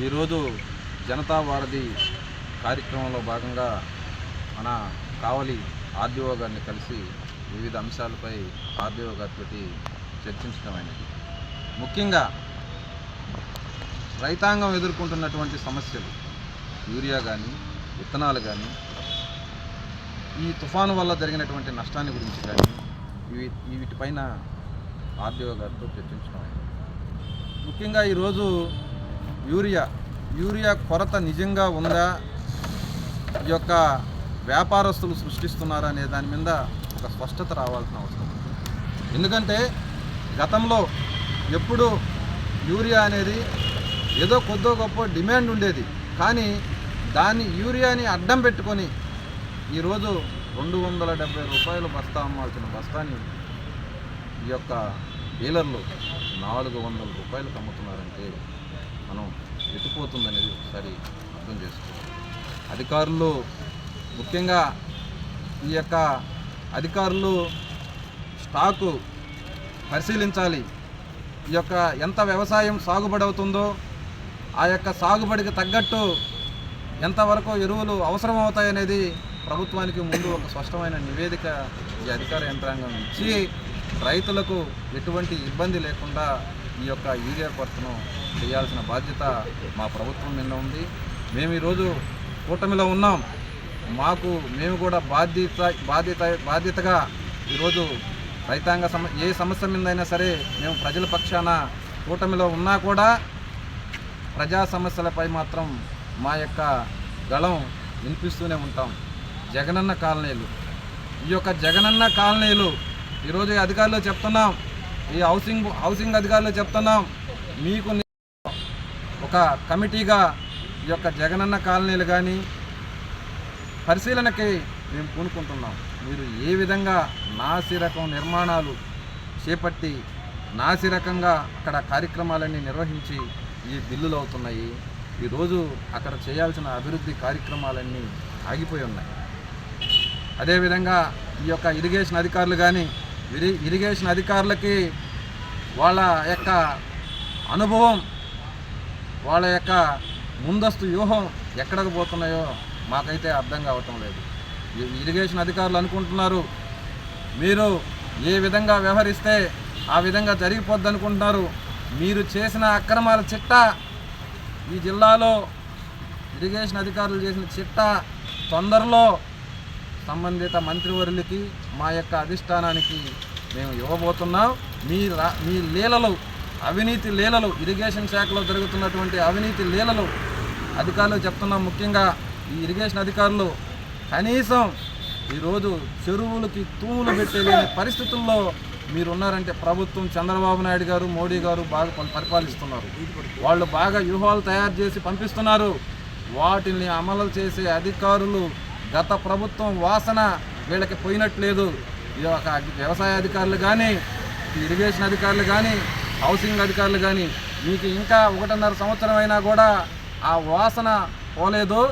ఈరోజు జనతా వారధి కార్యక్రమంలో భాగంగా మన కావలి ఆర్డీఓ గారిని కలిసి వివిధ అంశాలపై ఆర్డీఓ గారితో చర్చించడం ముఖ్యంగా రైతాంగం ఎదుర్కొంటున్నటువంటి సమస్యలు యూరియా కానీ విత్తనాలు కానీ ఈ తుఫాను వల్ల జరిగినటువంటి నష్టాన్ని గురించి కానీ ఇవి వీటిపైన ఆర్డీఓ గారితో చర్చించడం ముఖ్యంగా ఈరోజు యూరియా యూరియా కొరత నిజంగా ఉందా? ఈ యొక్క వ్యాపారస్తులు సృష్టిస్తున్నారా అనే దాని మీద ఒక స్పష్టత రావాల్సిన అవసరం ఉంది. ఎందుకంటే గతంలో ఎప్పుడు యూరియా అనేది ఏదో కొద్దో గొప్ప డిమాండ్ ఉండేది. కానీ దాన్ని యూరియాని అడ్డం పెట్టుకొని ఈరోజు రెండు వందల డెబ్బై రూపాయలు బస్తా అమ్మాల్సిన బస్తాని ఈ యొక్క డీలర్లు నాలుగు వందల రూపాయలకు అమ్ముతున్నారంటే మనం ఎటుపోతుందనేది ఒకసారి అర్థం చేసుకోవాలి. అధికారులు ముఖ్యంగా ఈ యొక్క అధికారులు స్టాకు పరిశీలించాలి. ఈ యొక్క ఎంత వ్యవసాయం సాగుబడి అవుతుందో ఆ యొక్క సాగుబడికి తగ్గట్టు ఎంతవరకు ఎరువులు అవసరం అవుతాయనేది ప్రభుత్వానికి ముందు ఒక స్పష్టమైన నివేదిక ఈ అధికార యంత్రాంగం ఇచ్చి రైతులకు ఎటువంటి ఇబ్బంది లేకుండా ఈ యొక్క యూరియా కొరతను చేయాల్సిన బాధ్యత మా ప్రభుత్వం నిన్న ఉంది. మేము ఈరోజు కూటమిలో ఉన్నాం. మాకు మేము కూడా బాధ్యత బాధ్యత బాధ్యతగా ఈరోజు రైతాంగ సమ ఏ సమస్య మీదైనా సరే మేము ప్రజల పక్షాన కూటమిలో ఉన్నా కూడా ప్రజా సమస్యలపై మాత్రం మా యొక్క గళం వినిపిస్తూనే ఉంటాం. జగనన్న కాలనీలు. ఈ యొక్క జగనన్న కాలనీలు ఈరోజు అధికారులు చెప్తున్నాం. ఈ హౌసింగ్ హౌసింగ్ అధికారులు చెప్తున్నాం. మీకు ఒక కమిటీగా ఈ యొక్క జగనన్న కాలనీలు కానీ పరిశీలనకి మేము పూనుకుంటున్నాం. మీరు ఏ విధంగా నాసిరకం నిర్మాణాలు చేపట్టి నాసిరకంగా అక్కడ కార్యక్రమాలన్నీ నిర్వహించి ఈ బిల్లులు అవుతున్నాయి. ఈరోజు అక్కడ చేయాల్సిన అభివృద్ధి కార్యక్రమాలన్నీ ఆగిపోయి ఉన్నాయి. అదేవిధంగా ఈ యొక్క ఇరిగేషన్ అధికారులు కానీ ఇరి ఇరిగేషన్ అధికారులకి వాళ్ళ యొక్క అనుభవం వాళ్ళ యొక్క ముందస్తు వ్యూహం ఎక్కడికి పోతున్నాయో మాకైతే అర్థం కావటం లేదు. ఇరిగేషన్ అధికారులు అనుకుంటున్నారు మీరు ఏ విధంగా వ్యవహరిస్తే ఆ విధంగా జరిగిపోద్ది అనుకుంటున్నారు మీరు చేసిన అక్రమాల చిట్ట ఈ జిల్లాలో ఇరిగేషన్ అధికారులు చేసిన చిట్ట తొందరలో సంబంధిత మంత్రివర్యులకి మా యొక్క అధిష్టానానికి మేము ఇవ్వబోతున్నాం. మీ రా మీ లీలలు అవినీతి లీలలు ఇరిగేషన్ శాఖలో జరుగుతున్నటువంటి అవినీతి లీలలు అధికారులు చెప్తున్నాం ముఖ్యంగా. ఈ ఇరిగేషన్ అధికారులు కనీసం ఈరోజు చెరువులకి తూములు పెట్టేలేని పరిస్థితుల్లో మీరు ఉన్నారంటే ప్రభుత్వం చంద్రబాబు నాయుడు గారు మోడీ గారు బాగా పరిపాలిస్తున్నారు. వాళ్ళు బాగా వ్యూహాలు తయారు చేసి పంపిస్తున్నారు. వాటిని అమలు చేసే అధికారులు గత ప్రభుత్వం వాసన వీళ్ళకి పోయినట్లేదు. ఈ యొక్క వ్యవసాయ అధికారులు కానీ ఇరిగేషన్ అధికారులు కానీ హౌసింగ్ అధికారులు కానీ మీకు ఇంకా ఒకటిన్నర సంవత్సరం అయినా కూడా ఆ వాసన పోలేదు.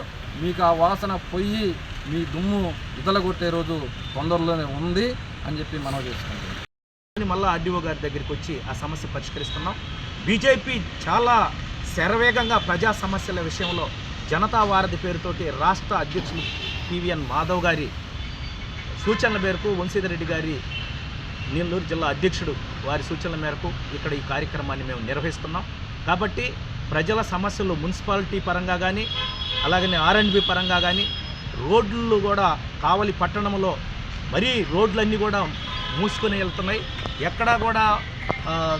మీకు ఆ వాసన పొయ్యి మీ దుమ్ము ఇదలగొట్టే రోజు తొందరలోనే ఉంది అని చెప్పి మనం చేసుకుంటాం మళ్ళీ ఆర్డీఓ గారి దగ్గరికి వచ్చి ఆ సమస్య పరిష్కరిస్తున్నాం. బీజేపీ చాలా శరవేగంగా ప్రజా సమస్యల విషయంలో జనతా వారధి పేరుతోటి రాష్ట్ర అధ్యక్షులు పివిఎన్ మాధవ్ గారి సూచనల మేరకు వంశీధరెడ్డి గారి నెల్లూరు జిల్లా అధ్యక్షుడు వారి సూచనల మేరకు ఇక్కడ ఈ కార్యక్రమాన్ని మేము నిర్వహిస్తున్నాం. కాబట్టి ప్రజల సమస్యలు మున్సిపాలిటీ పరంగా కానీ అలాగనే ఆర్ఎండ్బి పరంగా కానీ రోడ్లు కూడా కావలి పట్టణంలో మరీ రోడ్లన్నీ కూడా మూసుకొని వెళ్తున్నాయి. ఎక్కడా కూడా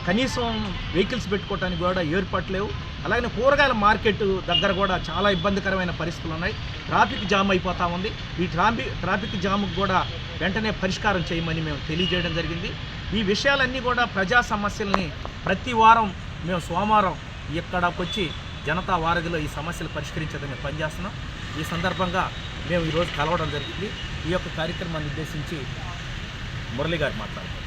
కనీసం వెహికల్స్ పెట్టుకోవడానికి కూడా ఏర్పాటు లేవు. అలాగే కూరగాయల మార్కెట్ దగ్గర కూడా చాలా ఇబ్బందికరమైన పరిస్థితులు ఉన్నాయి. ట్రాఫిక్ జామ్ అయిపోతా ఉంది. ఈ ట్రాఫిక్ ట్రాఫిక్ జామ్కి కూడా వెంటనే పరిష్కారం చేయమని మేము తెలియజేయడం జరిగింది. ఈ విషయాలన్నీ కూడా ప్రజా సమస్యల్ని ప్రతి వారం మేము సోమవారం ఇక్కడకు వచ్చి జనతా వారధిలో ఈ సమస్యలు పరిష్కరించేదని మేము పనిచేస్తున్నాం. ఈ సందర్భంగా మేము ఈరోజు కలవడం జరిగింది. ఈ యొక్క కార్యక్రమాన్ని ఉద్దేశించి మురళి గారు మాట్లాడారు